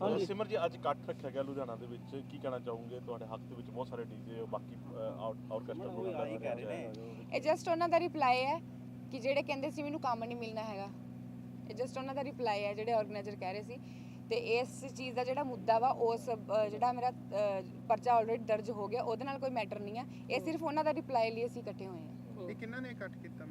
ਹਾਂਜੀ। ਸਿਮਰ ਜੀ ਅੱਜ ਇਕੱਠ ਰੱਖਿਆ ਗਿਆ ਲੁਧਿਆਣਾ ਦੇ ਵਿੱਚ। ਕੀ ਕਹਿਣਾ ਚਾਹੋਗੇ? ਤੁਹਾਡੇ ਹੱਕ ਦੇ ਵਿੱਚ ਬਹੁਤ ਸਾਰੇ ਡੀਜੇ ਬਾਕੀ ਆਰਕੈਸਟਰਾ ਪ੍ਰੋਗਰਾਮ ਕਰ ਰਹੇ ਨੇ। ਇਹ ਜਸਟ ਉਹਨਾਂ ਦਾ ਰਿਪਲਾਈ ਹੈ ਕਿ ਜਿਹੜੇ ਕਹਿੰਦੇ ਸੀ ਮੈਨੂੰ ਕੰਮ ਨਹੀਂ ਮਿਲਣਾ ਹੈਗਾ। ਇਹ ਜਸਟ ਉਹਨਾਂ ਦਾ ਰਿਪਲਾਈ ਹੈ ਜਿਹੜੇ ਆਰਗੇਨਾਈਜ਼ਰ ਕਹਿ ਰਹੇ ਸੀ। ਤੇ ਇਸ ਚੀਜ਼ ਦਾ ਜਿਹੜਾ ਮੁੱਦਾ ਵਾ ਉਸ ਜਿਹੜਾ ਮੇਰਾ ਪਰਚਾ ਆਲਰੇਡੀ ਦਰਜ ਹੋ ਗਿਆ ਉਹਦੇ ਨਾਲ ਕੋਈ ਮੈਟਰ ਨਹੀਂ ਹੈ ਇਹ ਸਿਰਫ ਉਹਨਾਂ ਦਾ ਰਿਪਲਾਈ ਲਈ ਅਸੀਂ ਇਕੱਠੇ ਹੋਏ ਹਾਂ। ਇਹ ਕਿੰਨਾਂ ਨੇ ਕੱਟ ਕੀਤਾ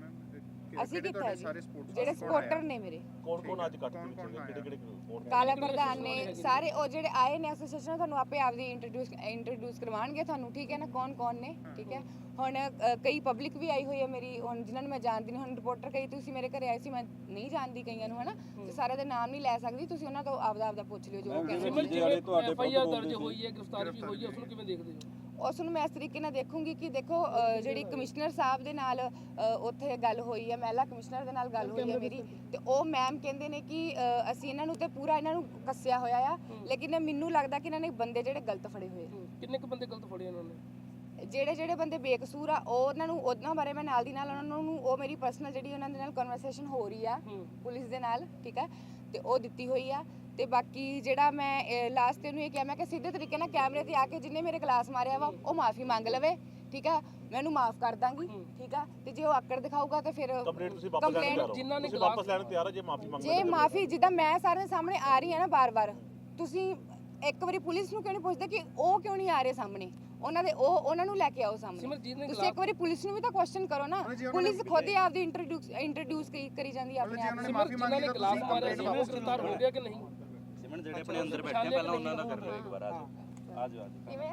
ਅਸੀਂ ਜੀ? ਸਾਰੇ ਸਪੋਰਟਸ ਜਿਹੜੇ ਸਪੋਰਟਰ ਨੇ ਮੇਰੇ। ਕੌਣ ਕੌਣ ਅੱਜ ਕੌਣ- ਵਿੱਚ ਕੌਣ ਕਿਹੜੇ ਕਿਹੜੇ ਕੌਣ ਕਾਲਾ ਪ੍ਰਧਾਨ ਨੇ ਸਾਰੇ ਉਹ ਜਿਹੜੇ ਆਏ ਨੇ ਐਸੋਸੀਏਸ਼ਨ ਤੁਹਾਨੂੰ ਆਪੇ ਆਪਦੀ ਇੰਟਰੋਡਿਊਸ ਇੰਟਰੋਡਿਊਸ ਕਰਵਾਉਣਗੇ ਤੁਹਾਨੂੰ ਠੀਕ ਹੈ ਨਾ? ਕੌਣ ਕੌਣ ਨੇ? ਠੀਕ ਹੈ? ਹੁਣ ਕਈ ਪਬਲਿਕ ਵੀ ਆਈ ਹੋਈ ਹੈ ਮੇਰੀ ਹੁਣ ਜਿਨ੍ਹਾਂ ਨੂੰ ਮੈਂ ਜਾਣਦੀ ਨਹੀਂ ਹੁਣ ਰਿਪੋਰਟਰ ਕਈ ਤੁਸੀਂ ਮੇਰੇ ਘਰੇ ਆਏ ਸੀ ਮੈਂ ਨਹੀਂ ਜਾਣਦੀ ਕਈਆਂ ਨੂੰ ਹਨਾ? ਤੇ ਸਾਰਿਆਂ ਦੇ ਨਾਮ ਨਹੀਂ ਲੈ ਸਕਦੀ ਤੁਸੀਂ ਉਹਨਾਂ ਤੋਂ ਆਪਦਾ ਆਪਦਾ ਪੁੱਛ ਲਿਓ ਜੋ ਉਹ ਕਹਿੰਦੇ ਜਿਵੇਂ ਐਫ ਆਈ ਆਰ ਦਰਜ ਹੋਈ ਹੈ ਗ੍ਰਿਫਤਾਰੀ ਵੀ ਹੋਈ ਹੈ ਉਸ ਨੂੰ ਕਿਵੇਂ ਦੇਖਦੇ ਹੋ? ਉਸ ਨੂੰ ਮੈਂ ਇਸ ਤਰੀਕੇ ਨਾਲ ਦੇਖੂੰਗੀ ਕਿ ਦੇਖੋ ਜਿਹੜੀ ਕਮਿਸ਼ਨਰ ਸਾਹਿਬ ਦੇ ਨਾਲ ਉੱਥੇ ਗੱਲ ਹੋਈ ਹੈ ਮਹਿਲਾ ਕਮਿਸ਼ਨਰ ਦੇ ਨਾਲ ਗੱਲ ਹੋਈ ਹੈ ਮੇਰੀ। ਤੇ ਉਹ ਮੈਮ ਕਹਿੰਦੇ ਨੇ ਕਿ ਅਸੀਂ ਇਹਨਾਂ ਨੂੰ ਤੇ ਪੂਰਾ ਇਹਨਾਂ ਨੂੰ ਕੱਸਿਆ ਹੋਇਆ ਆ ਲੇਕਿਨ ਮੈਨੂੰ ਲੱਗਦਾ ਕਿ ਇਹਨਾਂ ਨੇ ਬੰਦੇ ਜਿਹੜੇ ਗਲਤ ਫੜੇ ਹੋਏ ਆ। ਕਿੰਨੇ ਕੁ ਬੰਦੇ ਗਲਤ ਫੜੇ ਉਹਨਾਂ ਨੇ? ਜਿਹੜੇ ਜਿਹੜੇ ਬੰਦੇ ਬੇਕਸੂਰ ਆ ਉਹ ਉਹਨਾਂ ਨੂੰ ਉਹਨਾਂ ਬਾਰੇ ਮੈਂ ਨਾਲ ਦੀ ਨਾਲ ਉਹਨਾਂ ਨੂੰ ਉਹ ਮੇਰੀ ਪਰਸਨਲ ਜਿਹੜੀ ਉਹਨਾਂ ਦੇ ਨਾਲ ਕਨਵਰਸੇਸ਼ਨ ਹੋ ਰਹੀ ਆ। ਪੁਲਿਸ ਦੇ ਨਾਲ ਠੀਕ ਹੈ ਤੇ ਉਹ ਦਿੱਤੀ ਹੋਈ ਆ। ਤੇ ਬਾਕੀ ਜਿਹੜਾ ਮੈਂ ਲਾਸਟ ਤੇ ਉਹਨੂੰ ਇਹ ਕਿਹਾ ਮੈਂ ਕਿ ਸਿੱਧੇ ਤਰੀਕੇ ਨਾਲ ਕੈਮਰੇ ਤੇ ਆ ਕੇ ਜਿੰਨੇ ਮੇਰੇ ਗਲਾਸ ਮਾਰਿਆ ਵਾ ਉਹ ਮਾਫੀ ਮੰਗ ਲਵੇ ਠੀਕ ਆ? ਮੈਂ ਉਹਨੂੰ ਮਾਫ ਕਰ ਦਾਂਗੀ ਠੀਕ ਆ? ਤੇ ਜੇ ਉਹ ਆਕੜ ਦਿਖਾਊਗਾ ਤੇ ਫਿਰ ਕੰਪਲੇਂਟ ਤੁਸੀਂ ਵਾਪਸ ਲੈਣ ਤਿਆਰ ਹੋ। ਜਿਨ੍ਹਾਂ ਨੇ ਵਾਪਸ ਲੈਣ ਤਿਆਰ ਹੋ ਜੇ ਮਾਫੀ ਮੰਗਦੇ ਜੇ ਮਾਫੀ ਜਿੱਦਾਂ ਮੈਂ ਸਾਰਿਆਂ ਦੇ ਸਾਹਮਣੇ ਆ ਰਹੀ ਹਾਂ ਨਾ ਬਾਰ-ਬਾਰ ਤੁਸੀਂ ਇੱਕ ਵਾਰੀ ਪੁਲਿਸ ਨੂੰ ਕਿਉਂ ਨਹੀਂ ਪੁੱਛਦੇ ਕਿ ਉਹ ਕਿਉਂ ਨਹੀਂ ਆ ਰਹੇ ਸਾਹਮਣੇ? ਉਹਨਾਂ ਦੇ ਉਹ ਉਹਨਾਂ ਨੂੰ ਲੈ ਕੇ ਆਓ ਸਾਹਮਣੇ। ਨੇ ਤੁਸੀਂ ਇੱਕ ਵਾਰੀ ਪੁਲਿਸ ਨੂੰ ਵੀ ਤਾਂ ਕੁਐਸਚਨ ਕਰੋ ਨਾ। ਪੁਲਿਸ ਖੁਦ ਹੀ ਆਪਦੀ ਇੰਟਰੋਡਿਊਸ ਇੰਟਰੋਡਿਊਸ ਕਰੀ ਜਾਂਦੀ ਆਪਣੇ ਜੀ ਆਪ ਨੂੰ ਨੇ। ਮਾਫੀ ਮੰਗੀ ਨੇ ਤਾਂ ਤੁਸੀਂ ਕੰਪਲੇਂਟ ਗ੍ਰਿਫਤਾਰ ਹੋ ਗਿਆ ਕਿ ਨਹੀਂ? ਜਿਹੜੇ ਆਪਣੇ ਅੰਦਰ ਬੈਠੇ ਆ, ਪਹਿਲਾਂ ਉਹਨਾਂ ਦਾ ਕਰ ਲਓ ਇੱਕ ਵਾਰ ਆ ਜਾਓ। ਆ ਜਾਓ ਆ ਜਾਓ।